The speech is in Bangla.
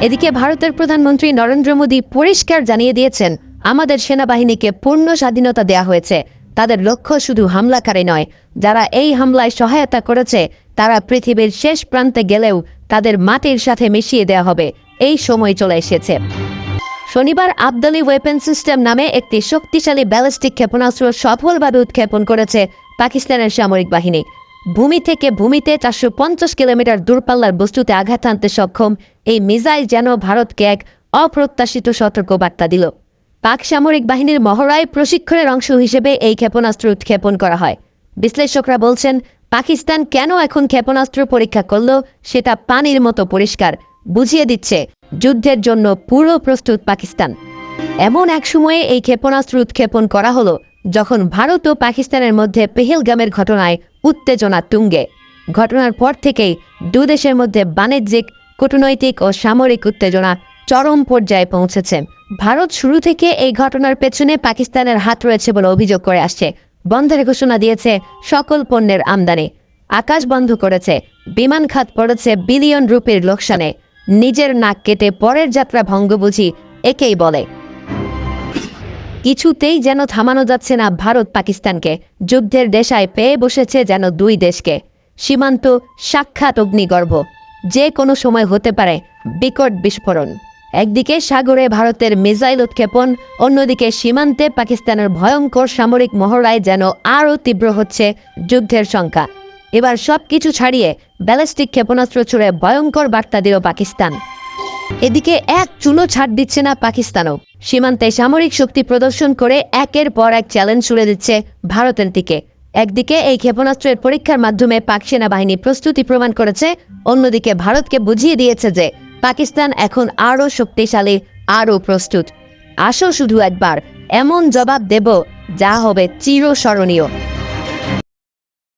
এদিকে ভারতের প্রধানমন্ত্রী নরেন্দ্র মোদী পরিষ্কার জানিয়ে দিয়েছেন, আমাদের সেনাবাহিনীকে পূর্ণ স্বাধীনতা দেয়া হয়েছে। তাদের লক্ষ্য শুধু হামলাকারী নয়। যারা এই হামলায় সহায়তা করেছে, তারা পৃথিবীর শেষ প্রান্তে গেলেও তাদের মাটির সাথে মিশিয়ে দেওয়া হবে। এই সময় চলে এসেছে। শনিবার আবদালি ওয়েপন সিস্টেম নামে একটি শক্তিশালী ব্যালিস্টিক ক্ষেপণাস্ত্র সফলভাবে উৎক্ষেপণ করেছে পাকিস্তানের সামরিক বাহিনী। ভূমি থেকে ভূমিতে চারশো পঞ্চাশ কিলোমিটার দূরপাল্লার বস্তুতে আঘাত আনতে সক্ষম এই মিসাইল যেন ভারতকে এক অপ্রত্যাশিত সতর্কবার্তা দিল। পাক সামরিক বাহিনীর মহড়ায় প্রশিক্ষণের অংশ হিসেবে এই ক্ষেপণাস্ত্র উৎক্ষেপণ করা হয়। বিশ্লেষকরা বলছেন, পাকিস্তান কেন এখন ক্ষেপণাস্ত্র পরীক্ষা করল সেটা পানির মতো পরিষ্কার, বুঝিয়ে দিচ্ছে যুদ্ধের জন্য পুরো প্রস্তুত পাকিস্তান। এমন এক সময়ে এই ক্ষেপণাস্ত্র উৎক্ষেপণ করা হলো যখন ভারত ও পাকিস্তানের মধ্যে পেহেলগামের ঘটনায় উত্তেজনা তুঙ্গে। ঘটনার পর থেকেই দু দেশের মধ্যে বাণিজ্যিক, কূটনৈতিক ও সামরিক উত্তেজনা চরম পর্যায়ে পৌঁছেছে। ভারত শুরু থেকে এই ঘটনার পেছনে পাকিস্তানের হাত রয়েছে বলে অভিযোগ করে আসছে। বন্ধের ঘোষণা দিয়েছে সকল পণ্যের আমদানি। আকাশ বন্ধ করেছে, বিমান খাত পড়েছে বিলিয়ন রুপির লোকসানে। নিজের নাক কেটে পরের যাত্রা ভঙ্গ বুঝি একেই বলে। কিছুতেই যেন থামানো যাচ্ছে না ভারত পাকিস্তানকে। যুদ্ধের দেশায় পেয়ে বসেছে যেন দুই দেশকে। সীমান্ত সাক্ষাৎ অগ্নিগর্ভ। যে কোনো সময় হতে পারে বিকট বিস্ফোরণ। একদিকে সাগরে ভারতের মিসাইল উৎক্ষেপণ, অন্যদিকে সীমান্তে পাকিস্তানের ভয়ঙ্কর সামরিক মহড়ায় যেন আরও তীব্র হচ্ছে যুদ্ধের সংখ্যা। এবার সব কিছু ছাড়িয়ে ব্যালিস্টিক ক্ষেপণাস্ত্র ছুড়ে ভয়ঙ্কর বার্তা দিল পাকিস্তান। এদিকে এক চুলো ছাড় দিচ্ছে না পাকিস্তানও। সীমান্তে সামরিক শক্তি প্রদর্শন করে একের পর এক চ্যালেঞ্জ ছুড়ে দিচ্ছে ভারতের দিকে। একদিকে এই ক্ষেপণাস্ত্রের পরীক্ষার মাধ্যমে পাক সেনাবাহিনী প্রস্তুতি প্রমাণ করেছে, অন্যদিকে ভারতকে বুঝিয়ে দিয়েছে যে পাকিস্তান এখন আরও শক্তিশালী, আরও প্রস্তুত। আসো শুধু একবার, এমন জবাব দেব যা হবে চিরস্মরণীয়।